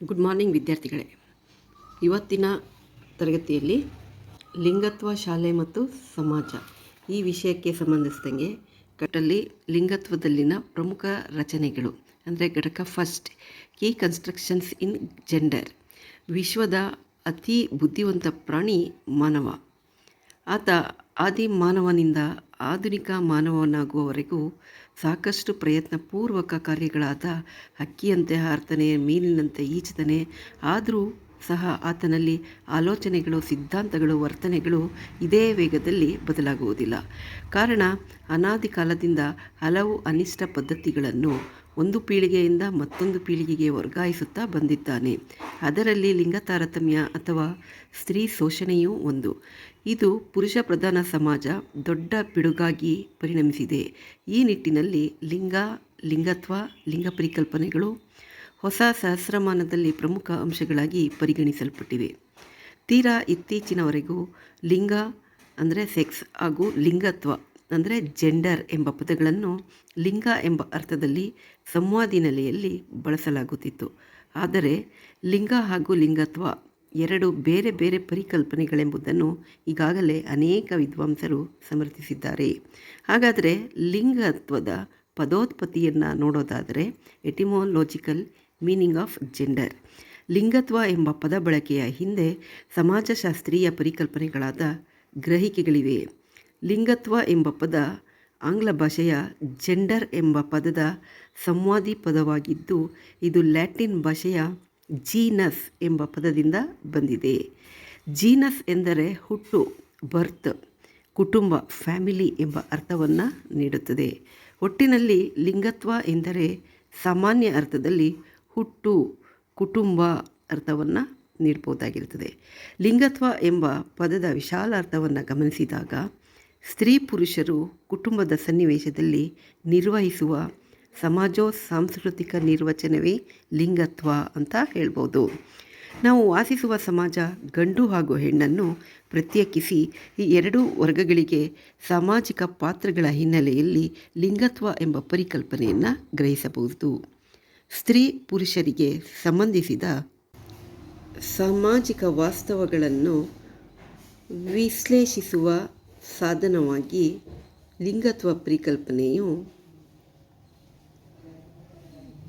Good morning ವಿದ್ಯಾರ್ಥಿಗಳೇ. ಇವತ್ತಿನ ತರಗತಿಯಲ್ಲಿ ಲಿಂಗತ್ವ ಶಾಲೆ ಮತ್ತು ಸಮಾಜ ಈ ವಿಷಯಕ್ಕೆ ಸಂಬಂಧಿಸಿದಂಗೆ ಕಟ್ಟಲ್ಲಿ ಲಿಂಗತ್ವದಲ್ಲಿನ ಪ್ರಮುಖ ರಚನೆಗಳು, ಅಂದರೆ ಘಟಕ first key constructions in gender ವಿಶ್ವದ ಅತಿ ಬುದ್ಧಿವಂತ ಪ್ರಾಣಿ ಮಾನವ. ಆತ ಆದಿ ಮಾನವನಿಂದ ಆಧುನಿಕ ಮಾನವನಾಗುವವರೆಗೂ ಸಾಕಷ್ಟು ಪ್ರಯತ್ನಪೂರ್ವಕ ಕಾರ್ಯಗಳಾದ ಹಕ್ಕಿಯಂತೆ ಹಾರ್ತನೆ ಮೀನಿನಂತೆ ಈಜುತ್ತಾನೆ ಆದರೂ ಸಹ ಆತನಲ್ಲಿ ಆಲೋಚನೆಗಳು, ಸಿದ್ಧಾಂತಗಳು, ವರ್ತನೆಗಳು ಇದೇ ವೇಗದಲ್ಲಿ ಬದಲಾಗುವುದಿಲ್ಲ. ಕಾರಣ ಅನಾದಿ ಕಾಲದಿಂದ ಹಲವು ಅನಿಷ್ಟ ಪದ್ಧತಿಗಳನ್ನು ಒಂದು ಪೀಳಿಗೆಯಿಂದ ಮತ್ತೊಂದು ಪೀಳಿಗೆಗೆ ವರ್ಗಾಯಿಸುತ್ತಾ ಬಂದಿದ್ದಾನೆ. ಅದರಲ್ಲಿ ಲಿಂಗ ತಾರತಮ್ಯ ಅಥವಾ ಸ್ತ್ರೀ ಶೋಷಣೆಯೂ ಒಂದು. ಇದು ಪುರುಷ ಪ್ರಧಾನ ಸಮಾಜ ದೊಡ್ಡ ಪಿಡುಗಾಗಿ ಪರಿಣಮಿಸಿದೆ. ಈ ನಿಟ್ಟಿನಲ್ಲಿ ಲಿಂಗ, ಲಿಂಗತ್ವ, ಲಿಂಗ ಪರಿಕಲ್ಪನೆಗಳು ಹೊಸ ಸಹಸ್ರಮಾನದಲ್ಲಿ ಪ್ರಮುಖ ಅಂಶಗಳಾಗಿ ಪರಿಗಣಿಸಲ್ಪಟ್ಟಿವೆ. ತೀರಾ ಇತ್ತೀಚಿನವರೆಗೂ ಲಿಂಗ, ಅಂದರೆ ಸೆಕ್ಸ್ ಹಾಗೂ ಲಿಂಗತ್ವ ಅಂದರೆ ಜೆಂಡರ್ ಎಂಬ ಪದಗಳನ್ನು ಲಿಂಗ ಎಂಬ ಅರ್ಥದಲ್ಲಿ ಸಂವಾದಿ ನೆಲೆಯಲ್ಲಿ ಬಳಸಲಾಗುತ್ತಿತ್ತು. ಆದರೆ ಲಿಂಗ ಹಾಗೂ ಲಿಂಗತ್ವ ಎರಡು ಬೇರೆ ಬೇರೆ ಪರಿಕಲ್ಪನೆಗಳೆಂಬುದನ್ನು ಈಗಾಗಲೇ ಅನೇಕ ವಿದ್ವಾಂಸರು ಸಮರ್ಥಿಸಿದ್ದಾರೆ. ಹಾಗಾದರೆ ಲಿಂಗತ್ವದ ಪದೋತ್ಪತ್ತಿಯನ್ನು ನೋಡೋದಾದರೆ ಎಟಿಮೋಲಾಜಿಕಲ್ ಮೀನಿಂಗ್ ಆಫ್ ಜೆಂಡರ್ ಲಿಂಗತ್ವ ಎಂಬ ಪದ ಬಳಕೆಯ ಹಿಂದೆ ಸಮಾಜಶಾಸ್ತ್ರೀಯ ಪರಿಕಲ್ಪನೆಗಳಾದ ಗ್ರಹಿಕೆಗಳಿವೆ. ಲಿಂಗತ್ವ ಎಂಬ ಪದ ಆಂಗ್ಲ ಭಾಷೆಯ ಜೆಂಡರ್ ಎಂಬ ಪದದ ಸಂವಾದಿ ಪದವಾಗಿದ್ದು, ಇದು ಲ್ಯಾಟಿನ್ ಭಾಷೆಯ ಜೀನಸ್ ಎಂಬ ಪದದಿಂದ ಬಂದಿದೆ. ಜೀನಸ್ ಎಂದರೆ ಹುಟ್ಟು, ಬರ್ತ್, ಕುಟುಂಬ, ಫ್ಯಾಮಿಲಿ ಎಂಬ ಅರ್ಥವನ್ನು ನೀಡುತ್ತದೆ. ಒಟ್ಟಿನಲ್ಲಿ ಲಿಂಗತ್ವ ಎಂದರೆ ಸಾಮಾನ್ಯ ಅರ್ಥದಲ್ಲಿ ಹುಟ್ಟು, ಕುಟುಂಬ ಅರ್ಥವನ್ನು ನೀಡ್ಬೋದಾಗಿರುತ್ತದೆ. ಲಿಂಗತ್ವ ಎಂಬ ಪದದ ವಿಶಾಲ ಅರ್ಥವನ್ನು ಗಮನಿಸಿದಾಗ ಸ್ತ್ರೀ ಪುರುಷರು ಕುಟುಂಬದ ಸನ್ನಿವೇಶದಲ್ಲಿ ನಿರ್ವಹಿಸುವ ಸಮಾಜೋ ಸಾಂಸ್ಕೃತಿಕ ನಿರ್ವಚನವೇ ಲಿಂಗತ್ವ ಅಂತ ಹೇಳ್ಬೋದು. ನಾವು ವಾಸಿಸುವ ಸಮಾಜ ಗಂಡು ಹಾಗೂ ಹೆಣ್ಣನ್ನು ಪ್ರತ್ಯೇಕಿಸಿ ಈ ಎರಡೂ ವರ್ಗಗಳಿಗೆ ಸಾಮಾಜಿಕ ಪಾತ್ರಗಳ ಹಿನ್ನೆಲೆಯಲ್ಲಿ ಲಿಂಗತ್ವ ಎಂಬ ಪರಿಕಲ್ಪನೆಯನ್ನು ಗ್ರಹಿಸಬಹುದು. ಸ್ತ್ರೀ ಪುರುಷರಿಗೆ ಸಂಬಂಧಿಸಿದ ಸಾಮಾಜಿಕ ವಾಸ್ತವಗಳನ್ನು ವಿಶ್ಲೇಷಿಸುವ ಸಾಧನವಾಗಿ ಲಿಂಗತ್ವ ಪರಿಕಲ್ಪನೆಯು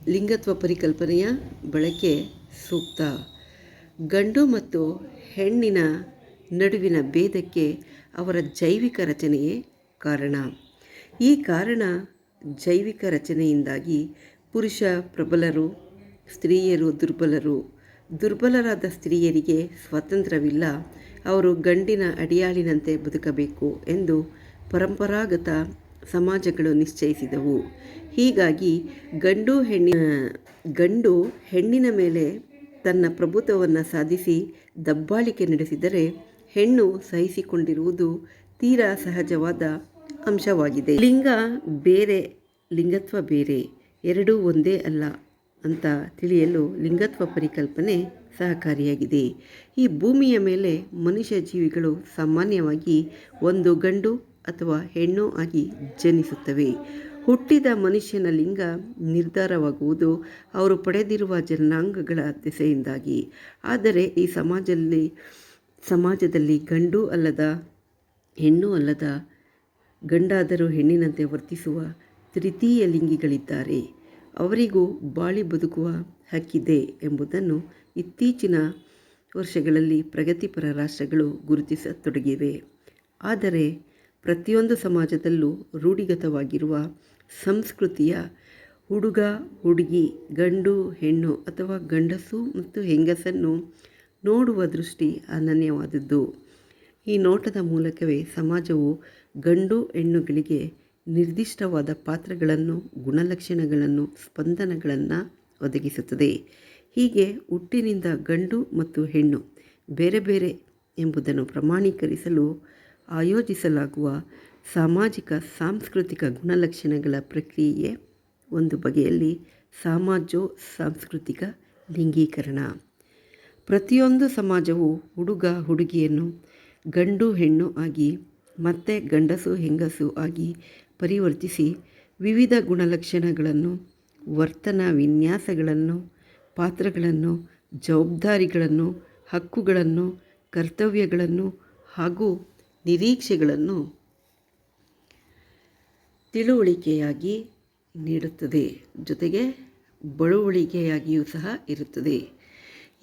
ಲಿಂಗತ್ವ ಪರಿಕಲ್ಪನೆಯ ಬಳಕೆ ಸೂಕ್ತ. ಗಂಡು ಮತ್ತು ಹೆಣ್ಣಿನ ನಡುವಿನ ಭೇದಕ್ಕೆ ಅವರ ಜೈವಿಕ ರಚನೆಯೇ ಕಾರಣ. ಈ ಕಾರಣ ಜೈವಿಕ ರಚನೆಯಿಂದಾಗಿ ಪುರುಷ ಪ್ರಬಲರು, ಸ್ತ್ರೀಯರು ದುರ್ಬಲರು ದುರ್ಬಲರಾದ ಸ್ತ್ರೀಯರಿಗೆ ಸ್ವಾತಂತ್ರ್ಯವಿಲ್ಲ. ಅವರು ಗಂಡಿನ ಅಡಿಯಾಳಿನಂತೆ ಬದುಕಬೇಕು ಎಂದು ಪರಂಪರಾಗತ ಸಮಾಜಗಳು ನಿಶ್ಚಯಿಸಿದವು. ಹೀಗಾಗಿ ಗಂಡು ಹೆಣ್ಣಿನ ಗಂಡು ಹೆಣ್ಣಿನ ಮೇಲೆ ತನ್ನ ಪ್ರಭುತ್ವವನ್ನು ಸಾಧಿಸಿ ದಬ್ಬಾಳಿಕೆ ನಡೆಸಿದರೆ ಹೆಣ್ಣು ಸಹಿಸಿಕೊಂಡಿರುವುದು ತೀರಾ ಸಹಜವಾದ ಅಂಶವಾಗಿದೆ. ಲಿಂಗ ಬೇರೆ, ಲಿಂಗತ್ವ ಬೇರೆ, ಎರಡೂ ಒಂದೇ ಅಲ್ಲ. ಅಂತ ತಿಳಿಯಲು ಲಿಂಗತ್ವ ಪರಿಕಲ್ಪನೆ ಸಹಕಾರಿಯಾಗಿದೆ. ಈ ಭೂಮಿಯ ಮೇಲೆ ಮನುಷ್ಯ ಜೀವಿಗಳು ಸಾಮಾನ್ಯವಾಗಿ ಒಂದು ಗಂಡು ಅಥವಾ ಹೆಣ್ಣು ಆಗಿ ಜನಿಸುತ್ತವೆ. ಹುಟ್ಟಿದ ಮನುಷ್ಯನ ಲಿಂಗ ನಿರ್ಧಾರವಾಗುವುದು ಅವರು ಪಡೆದಿರುವ ಜನಾಂಗಗಳ ದೆಸೆಯಿಂದಾಗಿ. ಆದರೆ ಈ ಸಮಾಜದಲ್ಲಿ ಸಮಾಜದಲ್ಲಿ ಗಂಡು ಅಲ್ಲದ, ಹೆಣ್ಣು ಅಲ್ಲದ ಗಂಡಾದರೂ ಹೆಣ್ಣಿನಂತೆ ವರ್ತಿಸುವ ತೃತೀಯ ಲಿಂಗಿಗಳಿದ್ದಾರೆ. ಅವರಿಗೂ ಬಾಳಿ ಬದುಕುವ ಹಕ್ಕಿದೆ ಎಂಬುದನ್ನು ಇತ್ತೀಚಿನ ವರ್ಷಗಳಲ್ಲಿ ಪ್ರಗತಿಪರ ರಾಷ್ಟ್ರಗಳು ಗುರುತಿಸತೊಡಗಿವೆ. ಆದರೆ ಪ್ರತಿಯೊಂದು ಸಮಾಜದಲ್ಲೂ ರೂಢಿಗತವಾಗಿರುವ ಸಂಸ್ಕೃತಿಯ ಹುಡುಗ, ಹುಡುಗಿ, ಗಂಡು, ಹೆಣ್ಣು ಅಥವಾ ಗಂಡಸು ಮತ್ತು ಹೆಂಗಸನ್ನು ನೋಡುವ ದೃಷ್ಟಿ ಅನನ್ಯವಾದದ್ದು. ಈ ನೋಟದ ಮೂಲಕವೇ ಸಮಾಜವು ಗಂಡು ಹೆಣ್ಣುಗಳಿಗೆ ನಿರ್ದಿಷ್ಟವಾದ ಪಾತ್ರಗಳನ್ನು, ಗುಣಲಕ್ಷಣಗಳನ್ನು, ಸ್ಪಂದನಗಳನ್ನು ಒದಗಿಸುತ್ತದೆ. ಹೀಗೆ ಹುಟ್ಟಿನಿಂದ ಗಂಡು ಮತ್ತು ಹೆಣ್ಣು ಬೇರೆ ಬೇರೆ ಎಂಬುದನ್ನು ಪ್ರಮಾಣೀಕರಿಸಲು ಆಯೋಜಿಸಲಾಗುವ ಸಾಮಾಜಿಕ, ಸಾಂಸ್ಕೃತಿಕ ಗುಣಲಕ್ಷಣಗಳ ಪ್ರಕ್ರಿಯೆ ಒಂದು ಬಗೆಯಲ್ಲಿ ಸಾಮಾಜೋ ಸಾಂಸ್ಕೃತಿಕ ಲಿಂಗೀಕರಣ. ಪ್ರತಿಯೊಂದು ಸಮಾಜವು ಹುಡುಗ ಹುಡುಗಿಯನ್ನು ಗಂಡು ಹೆಣ್ಣು ಆಗಿ ಮತ್ತೆ ಗಂಡಸು ಹೆಂಗಸು ಆಗಿ ಪರಿವರ್ತಿಸಿ ವಿವಿಧ ಗುಣಲಕ್ಷಣಗಳನ್ನು, ವರ್ತನ ವಿನ್ಯಾಸಗಳನ್ನು, ಪಾತ್ರಗಳನ್ನು, ಜವಾಬ್ದಾರಿಗಳನ್ನು, ಹಕ್ಕುಗಳನ್ನು, ಕರ್ತವ್ಯಗಳನ್ನು ಹಾಗೂ ನಿರೀಕ್ಷೆಗಳನ್ನು ತಿಳುವಳಿಕೆಯಾಗಿ ನೀಡುತ್ತದೆ. ಜೊತೆಗೆ ಬಳುವಳಿಕೆಯಾಗಿಯೂ ಸಹ ಇರುತ್ತದೆ.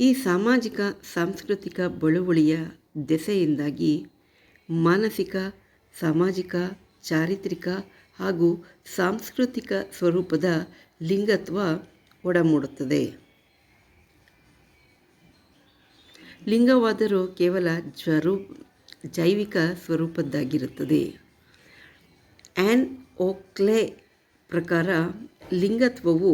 ಈ ಸಾಮಾಜಿಕ, ಸಾಂಸ್ಕೃತಿಕ ಬಳುವಳಿಯ ದೆಸೆಯಿಂದಾಗಿ ಮಾನಸಿಕ, ಸಾಮಾಜಿಕ ಚಾರಿತ್ರಿಕ ಹಾಗೂ ಸಾಂಸ್ಕೃತಿಕ ಸ್ವರೂಪದ ಲಿಂಗತ್ವ ಒಡಮೂಡುತ್ತದೆ. ಲಿಂಗವಾದರೂ ಕೇವಲ ಜ್ವರು, ಜೈವಿಕ ಸ್ವರೂಪದ್ದಾಗಿರುತ್ತದೆ. ಆ್ಯನ್ ಓಕ್ಲೆ ಪ್ರಕಾರ ಲಿಂಗತ್ವವು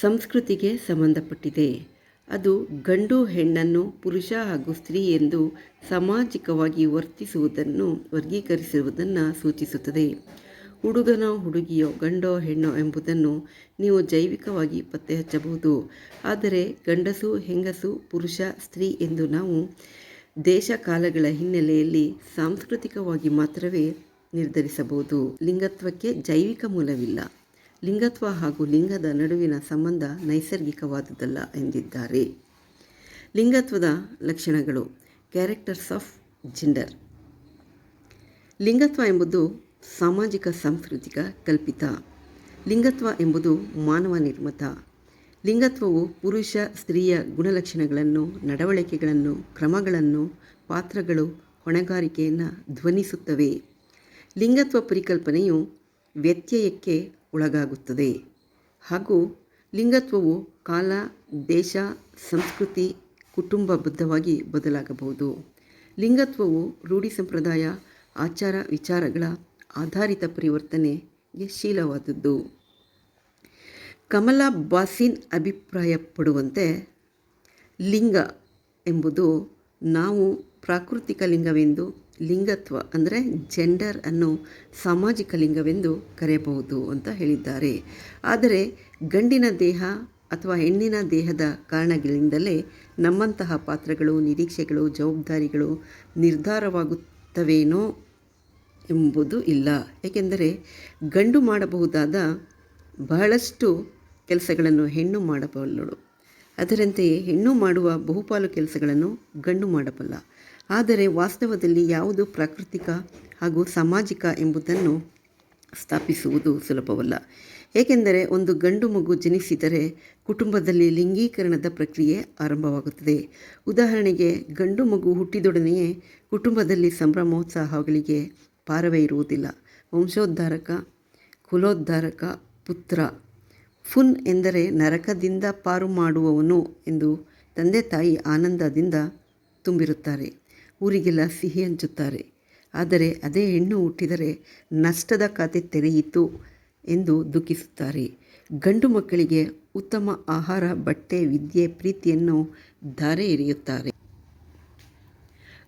ಸಂಸ್ಕೃತಿಗೆ ಸಂಬಂಧಪಟ್ಟಿದೆ. ಅದು ಗಂಡು ಹೆಣ್ಣನ್ನು ಪುರುಷ ಹಾಗೂ ಸ್ತ್ರೀ ಎಂದು ಸಾಮಾಜಿಕವಾಗಿ ವರ್ತಿಸುವುದನ್ನು ವರ್ಗೀಕರಿಸುವುದನ್ನು ಸೂಚಿಸುತ್ತದೆ. ಹುಡುಗನೋ ಹುಡುಗಿಯೋ ಗಂಡೋ ಹೆಣ್ಣೋ ಎಂಬುದನ್ನು ನೀವು ಜೈವಿಕವಾಗಿ ಪತ್ತೆ ಹಚ್ಚಬಹುದು ಆದರೆ ಗಂಡಸು, ಹೆಂಗಸು, ಪುರುಷ, ಸ್ತ್ರೀ ಎಂದು ನಾವು ದೇಶ ಕಾಲಗಳ ಹಿನ್ನೆಲೆಯಲ್ಲಿ ಸಾಂಸ್ಕೃತಿಕವಾಗಿ ಮಾತ್ರವೇ ನಿರ್ಧರಿಸಬಹುದು. ಲಿಂಗತ್ವಕ್ಕೆ ಜೈವಿಕ ಮೂಲವಿಲ್ಲ. ಲಿಂಗತ್ವ ಹಾಗೂ ಲಿಂಗದ ನಡುವಿನ ಸಂಬಂಧ ನೈಸರ್ಗಿಕವಾದುದಲ್ಲ ಎಂದಿದ್ದಾರೆ. ಲಿಂಗತ್ವದ ಲಕ್ಷಣಗಳು ಕ್ಯಾರೆಕ್ಟರ್ಸ್ ಆಫ್ ಜೆಂಡರ್. ಲಿಂಗತ್ವ ಎಂಬುದು ಸಾಮಾಜಿಕ, ಸಾಂಸ್ಕೃತಿಕ, ಕಲ್ಪಿತ. ಲಿಂಗತ್ವ ಎಂಬುದು ಮಾನವ ನಿರ್ಮಿತ. ಲಿಂಗತ್ವವು ಪುರುಷ, ಸ್ತ್ರೀಯ ಗುಣಲಕ್ಷಣಗಳನ್ನು, ನಡವಳಿಕೆಗಳನ್ನು, ಕ್ರಮಗಳನ್ನು, ಪಾತ್ರಗಳು, ಹೊಣೆಗಾರಿಕೆಯನ್ನು ಧ್ವನಿಸುತ್ತವೆ. ಲಿಂಗತ್ವ ಪರಿಕಲ್ಪನೆಯು ವ್ಯತ್ಯಯಕ್ಕೆ ಒಳಗಾಗುತ್ತದೆ. ಹಾಗೂ ಲಿಂಗತ್ವವು ಕಾಲ, ದೇಶ, ಸಂಸ್ಕೃತಿ ಕುಟುಂಬಬದ್ಧವಾಗಿ ಬದಲಾಗಬಹುದು. ಲಿಂಗತ್ವವು ರೂಢಿ ಸಂಪ್ರದಾಯ, ಆಚಾರ ವಿಚಾರಗಳ ಆಧಾರಿತ ಪರಿವರ್ತನೆಗೆ ಶೀಲವಾದದ್ದು. ಕಮಲಾ ಬಾಸಿನ್ ಅಭಿಪ್ರಾಯಪಡುವಂತೆ ಲಿಂಗ ಎಂಬುದು ನಾವು ಪ್ರಾಕೃತಿಕ ಲಿಂಗವೆಂದು ಲಿಂಗತ್ವ ಅಂದರೆ ಜೆಂಡರ್ ಅನ್ನು ಸಾಮಾಜಿಕ ಲಿಂಗವೆಂದು ಕರೆಯಬಹುದು ಅಂತ ಹೇಳಿದ್ದಾರೆ. ಆದರೆ ಗಂಡಿನ ದೇಹ ಅಥವಾ ಹೆಣ್ಣಿನ ದೇಹದ ಕಾರಣಗಳಿಂದಲೇ ನಮ್ಮಂತಹ ಪಾತ್ರಗಳು, ನಿರೀಕ್ಷೆಗಳು, ಜವಾಬ್ದಾರಿಗಳು ನಿರ್ಧಾರವಾಗುತ್ತವೇನೋ ಎಂಬುದು ಇಲ್ಲ. ಏಕೆಂದರೆ ಗಂಡು ಮಾಡಬಹುದಾದ ಬಹಳಷ್ಟು ಕೆಲಸಗಳನ್ನು ಹೆಣ್ಣು ಮಾಡಬಲ್ಲಳು. ಅದರಂತೆಯೇ ಹೆಣ್ಣು ಮಾಡುವ ಬಹುಪಾಲು ಕೆಲಸಗಳನ್ನು ಗಂಡು ಮಾಡಬಲ್ಲ. ಆದರೆ ವಾಸ್ತವದಲ್ಲಿ ಯಾವುದು ಪ್ರಾಕೃತಿಕ ಹಾಗೂ ಸಾಮಾಜಿಕ ಎಂಬುದನ್ನು ಸ್ಥಾಪಿಸುವುದು ಸುಲಭವಲ್ಲ. ಏಕೆಂದರೆ ಒಂದು ಗಂಡು ಮಗು ಜನಿಸಿದರೆ ಕುಟುಂಬದಲ್ಲಿ ಲಿಂಗೀಕರಣದ ಪ್ರಕ್ರಿಯೆ ಆರಂಭವಾಗುತ್ತದೆ. ಉದಾಹರಣೆಗೆ, ಗಂಡು ಮಗು ಹುಟ್ಟಿದೊಡನೆಯೇ ಕುಟುಂಬದಲ್ಲಿ ಸಂಭ್ರಮೋತ್ಸಾಹಗಳಿಗೆ ಪಾರವೇ ಇರುವುದಿಲ್ಲ. ವಂಶೋದ್ಧಾರಕ, ಕುಲೋದ್ಧಾರಕ ಪುತ್ರ ಫುನ್ ಎಂದರೆ ನರಕದಿಂದ ಪಾರು ಮಾಡುವವನು ಎಂದು ತಂದೆ ತಾಯಿ ಆನಂದದಿಂದ ತುಂಬಿರುತ್ತಾರೆ. ಊರಿಗೆಲ್ಲ ಸಿಹಿ ಹಂಚುತ್ತಾರೆ. ಆದರೆ ಅದೇ ಹೆಣ್ಣು ಹುಟ್ಟಿದರೆ ನಷ್ಟದ ಖಾತೆ ತೆರೆಯಿತು ಎಂದು ದುಃಖಿಸುತ್ತಾರೆ. ಗಂಡು ಮಕ್ಕಳಿಗೆ ಉತ್ತಮ ಆಹಾರ, ಬಟ್ಟೆ, ವಿದ್ಯೆ, ಪ್ರೀತಿಯನ್ನು ಧಾರೆ ಎರೆಯುತ್ತಾರೆ.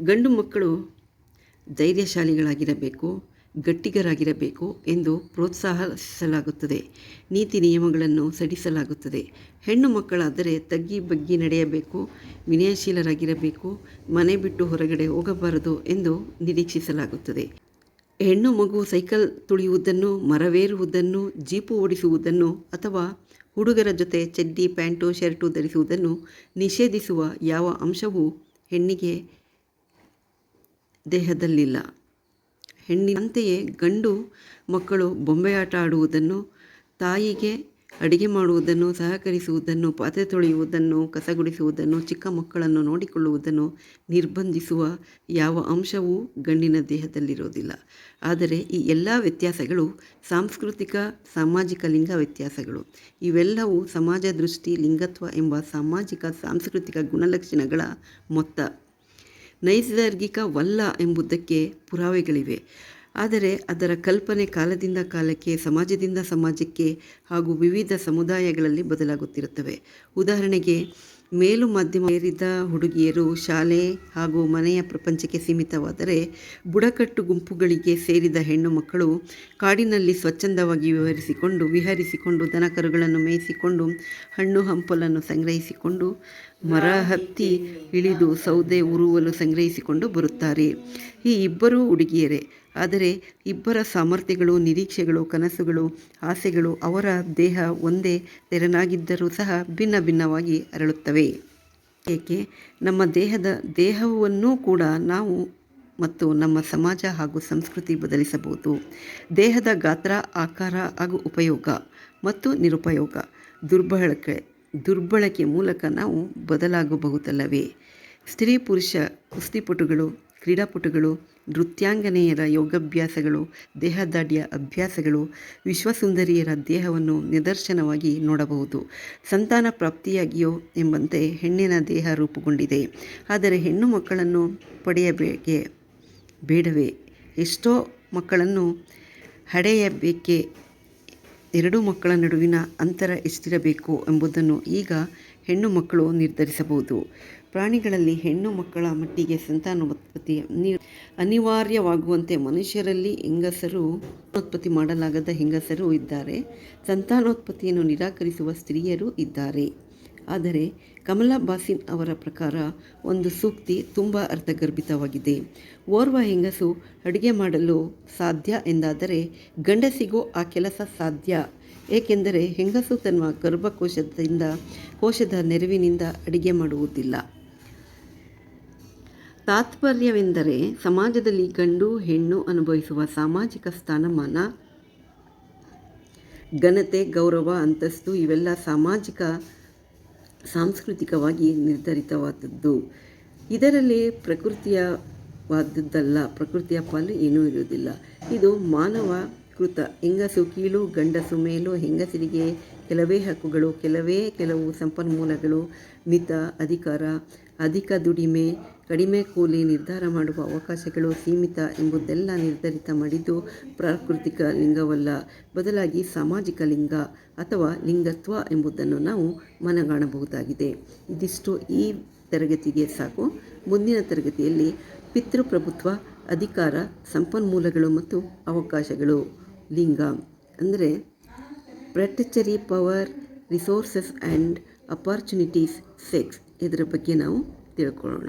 ಗಂಡು ಮಕ್ಕಳು ಧೈರ್ಯಶಾಲಿಗಳಾಗಿರಬೇಕು. ಗಟ್ಟಿಗರಾಗಿರಬೇಕು ಎಂದು ಪ್ರೋತ್ಸಾಹಿಸಲಾಗುತ್ತದೆ. ನೀತಿ ನಿಯಮಗಳನ್ನು ಸಡಿಸಲಾಗುತ್ತದೆ. ಹೆಣ್ಣು ಮಕ್ಕಳಾದರೆ ತಗ್ಗಿ ಬಗ್ಗಿ ನಡೆಯಬೇಕು, ವಿನಯಶೀಲರಾಗಿರಬೇಕು, ಮನೆ ಬಿಟ್ಟು ಹೊರಗಡೆ ಹೋಗಬಾರದು ಎಂದು ನಿರೀಕ್ಷಿಸಲಾಗುತ್ತದೆ. ಹೆಣ್ಣು ಮಗು ಸೈಕಲ್ ತುಳಿಯುವುದನ್ನು, ಮರವೇರುವುದನ್ನು, ಜೀಪು ಓಡಿಸುವುದನ್ನು ಅಥವಾ ಹುಡುಗರ ಜೊತೆ ಚಡ್ಡಿ, ಪ್ಯಾಂಟು, ಶರ್ಟು ಧರಿಸುವುದನ್ನು ನಿಷೇಧಿಸುವ ಯಾವ ಅಂಶವೂ ಹೆಣ್ಣಿಗೆ ದೇಹದಲ್ಲಿಲ್ಲ. ಹೆಣ್ಣಿನಂತೆಯೇ ಗಂಡು ಮಕ್ಕಳು ಬೊಂಬೆಯಾಟ ಆಡುವುದನ್ನು, ತಾಯಿಗೆ ಅಡಿಗೆ ಮಾಡುವುದನ್ನು, ಸಹಕರಿಸುವುದನ್ನು, ಪಾತ್ರೆ ತೊಳೆಯುವುದನ್ನು, ಕಸಗುಡಿಸುವುದನ್ನು, ಚಿಕ್ಕ ಮಕ್ಕಳನ್ನು ನೋಡಿಕೊಳ್ಳುವುದನ್ನು ನಿರ್ಬಂಧಿಸುವ ಯಾವ ಅಂಶವೂ ಗಂಡಿನ ದೇಹದಲ್ಲಿರೋದಿಲ್ಲ ಆದರೆ ಈ ಎಲ್ಲ ವ್ಯತ್ಯಾಸಗಳು ಸಾಂಸ್ಕೃತಿಕ, ಸಾಮಾಜಿಕ ಲಿಂಗ ವ್ಯತ್ಯಾಸಗಳು. ಇವೆಲ್ಲವೂ ಸಮಾಜ ದೃಷ್ಟಿ, ಲಿಂಗತ್ವ ಎಂಬ ಸಾಮಾಜಿಕ, ಸಾಂಸ್ಕೃತಿಕ ಗುಣಲಕ್ಷಣಗಳ ಮೊತ್ತ. ನೈಸರ್ಗಿಕವಲ್ಲ ಎಂಬುದಕ್ಕೆ ಪುರಾವೆಗಳಿವೆ. ಆದರೆ ಅದರ ಕಲ್ಪನೆ ಕಾಲದಿಂದ ಕಾಲಕ್ಕೆ, ಸಮಾಜದಿಂದ ಸಮಾಜಕ್ಕೆ ಹಾಗೂ ವಿವಿಧ ಸಮುದಾಯಗಳಲ್ಲಿ ಬದಲಾಗುತ್ತಿರುತ್ತವೆ. ಉದಾಹರಣೆಗೆ ಮೇಲು ಮಾಧ್ಯಮ ಏರಿದ ಹುಡುಗಿಯರು ಶಾಲೆ ಹಾಗೂ ಮನೆಯ ಪ್ರಪಂಚಕ್ಕೆ ಸೀಮಿತವಾದರೆ ಬುಡಕಟ್ಟು ಗುಂಪುಗಳಿಗೆ ಸೇರಿದ ಹೆಣ್ಣು ಮಕ್ಕಳು ಕಾಡಿನಲ್ಲಿ ಸ್ವಚ್ಛಂದವಾಗಿ ವಿವರಿಸಿಕೊಂಡು, ವಿಹರಿಸಿಕೊಂಡು, ದನಕರುಗಳನ್ನು ಮೇಯಿಸಿಕೊಂಡು, ಹಣ್ಣು ಹಂಪಲನ್ನು ಸಂಗ್ರಹಿಸಿಕೊಂಡು ಮರ ಹತ್ತಿ ಇಳಿದು ಸೌದೆ ಉರುವಲು ಸಂಗ್ರಹಿಸಿಕೊಂಡು ಬರುತ್ತಾರೆ. ಈ ಇಬ್ಬರೂ ಹುಡುಗಿಯರೇ ಆದರೆ ಇಬ್ಬರ ಸಾಮರ್ಥ್ಯಗಳು, ನಿರೀಕ್ಷೆಗಳು, ಕನಸುಗಳು, ಆಸೆಗಳು ಅವರ ದೇಹ ಒಂದೇ ತೆರನಾಗಿದ್ದರೂ ಸಹ ಭಿನ್ನ ಭಿನ್ನವಾಗಿ ಅರಳುತ್ತವೆ. ಏಕೆ? ನಮ್ಮ ದೇಹದ ದೇಹವನ್ನೂ ಕೂಡ ನಾವು ಮತ್ತು ನಮ್ಮ ಸಮಾಜ ಹಾಗೂ ಸಂಸ್ಕೃತಿ ಬದಲಿಸಬಹುದು. ದೇಹದ ಗಾತ್ರ, ಆಕಾರ ಹಾಗೂ ಉಪಯೋಗ ಮತ್ತು ನಿರುಪಯೋಗ ದುರ್ಬಳಕೆ ದುರ್ಬಳಕೆ ಮೂಲಕ ನಾವು ಬದಲಾಗಬಹುದಲ್ಲವೇ? ಸ್ತ್ರೀ, ಪುರುಷ ಕುಸ್ತಿಪಟುಗಳು, ಕ್ರೀಡಾಪಟುಗಳು ನೃತ್ಯಾಂಗನೆಯರ ಯೋಗಾಭ್ಯಾಸಗಳು ದೇಹದಾಢ್ಯ ಅಭ್ಯಾಸಗಳು, ವಿಶ್ವಸುಂದರಿಯರ ದೇಹವನ್ನು ನಿದರ್ಶನವಾಗಿ ನೋಡಬಹುದು. ಸಂತಾನ ಪ್ರಾಪ್ತಿಯಾಗಿಯೋ ಎಂಬಂತೆ ಹೆಣ್ಣಿನ ದೇಹ ರೂಪುಗೊಂಡಿದೆ. ಆದರೆ ಹೆಣ್ಣು ಮಕ್ಕಳನ್ನು ಪಡೆಯಬೇಕೆ, ಬೇಡವೇ? ಎಷ್ಟೋ ಮಕ್ಕಳನ್ನು ಹಡೆಯಬೇಕೆ? ಎರಡು ಮಕ್ಕಳ ನಡುವಿನ ಅಂತರ ಎಷ್ಟಿರಬೇಕು ಎಂಬುದನ್ನು ಈಗ ಹೆಣ್ಣು ಮಕ್ಕಳು ನಿರ್ಧರಿಸಬಹುದು. ಪ್ರಾಣಿಗಳಲ್ಲಿ ಹೆಣ್ಣು ಮಕ್ಕಳ ಮಟ್ಟಿಗೆ ಸಂತಾನೋತ್ಪತ್ತಿ ಅನಿ, ಅನಿವಾರ್ಯವಾಗುವಂತೆ ಮನುಷ್ಯರಲ್ಲಿ ಹೆಂಗಸರು ಉತ್ಪತ್ತಿ ಮಾಡಲಾಗದ ಹೆಂಗಸರು ಇದ್ದಾರೆ. ಸಂತಾನೋತ್ಪತ್ತಿಯನ್ನು ನಿರಾಕರಿಸುವ ಸ್ತ್ರೀಯರು ಇದ್ದಾರೆ. ಆದರೆ ಕಮಲಾ ಬಾಸಿನ್ ಅವರ ಪ್ರಕಾರ ಒಂದು ಸೂಕ್ತಿ ತುಂಬ ಅರ್ಥಗರ್ಭಿತವಾಗಿದೆ. ಓರ್ವ ಹೆಂಗಸು ಅಡುಗೆ ಮಾಡಲು ಸಾಧ್ಯ ಎಂದಾದರೆ ಗಂಡಸಿಗೂ ಆ ಕೆಲಸ ಸಾಧ್ಯ. ಏಕೆಂದರೆ ಹೆಂಗಸು ತನ್ನ ಗರ್ಭಕೋಶದಿಂದ, ಕೋಶದ ನೆರವಿನಿಂದ ಅಡುಗೆ ಮಾಡುವುದಿಲ್ಲ. ತಾತ್ಪರ್ಯವೆಂದರೆ ಸಮಾಜದಲ್ಲಿ ಗಂಡು, ಹೆಣ್ಣು ಅನುಭವಿಸುವ ಸಾಮಾಜಿಕ ಸ್ಥಾನಮಾನ, ಘನತೆ, ಗೌರವ, ಅಂತಸ್ತು ಇವೆಲ್ಲ ಸಾಮಾಜಿಕ, ಸಾಂಸ್ಕೃತಿಕವಾಗಿ ನಿರ್ಧರಿತವಾದದ್ದು. ಇದರಲ್ಲಿ ಪ್ರಕೃತಿಯವಾದದ್ದಲ್ಲ, ಪ್ರಕೃತಿಯ ಪಾಲು ಏನೂ ಇರುವುದಿಲ್ಲ. ಇದು ಮಾನವ ಕೃತ. ಹೆಂಗಸು ಕೀಳು, ಗಂಡಸು ಮೇಲು ಹೆಂಗಸರಿಗೆ ಕೆಲವೇ ಹಕ್ಕುಗಳು, ಕೆಲವೇ ಕೆಲವು ಸಂಪನ್ಮೂಲಗಳು, ಮಿತ, ಅಧಿಕಾರ, ಅಧಿಕ ದುಡಿಮೆ ಕಡಿಮೆ ಕೂಲಿ ನಿರ್ಧಾರ ಮಾಡುವ ಅವಕಾಶಗಳು ಸೀಮಿತ ಎಂಬುದೆಲ್ಲ ನಿರ್ಧರಿತ ಮಾಡಿದ್ದು ಪ್ರಾಕೃತಿಕ ಲಿಂಗವಲ್ಲ. ಬದಲಾಗಿ ಸಾಮಾಜಿಕ ಲಿಂಗ ಅಥವಾ ಲಿಂಗತ್ವ ಎಂಬುದನ್ನು ನಾವು ಮನಗಾಣಬಹುದಾಗಿದೆ. ಇದಿಷ್ಟು ಈ ತರಗತಿಗೆ ಸಾಕು. ಮುಂದಿನ ತರಗತಿಯಲ್ಲಿ ಪಿತೃಪ್ರಭುತ್ವ, ಅಧಿಕಾರ, ಸಂಪನ್ಮೂಲಗಳು ಮತ್ತು ಅವಕಾಶಗಳು. ಲಿಂಗ ಅಂದರೆ ಪ್ರೆಟಚರಿ power, resources and opportunities, sex. ಇದರ ಬಗ್ಗೆ ನಾವು ತಿಳ್ಕೊಳ್ಳೋಣ.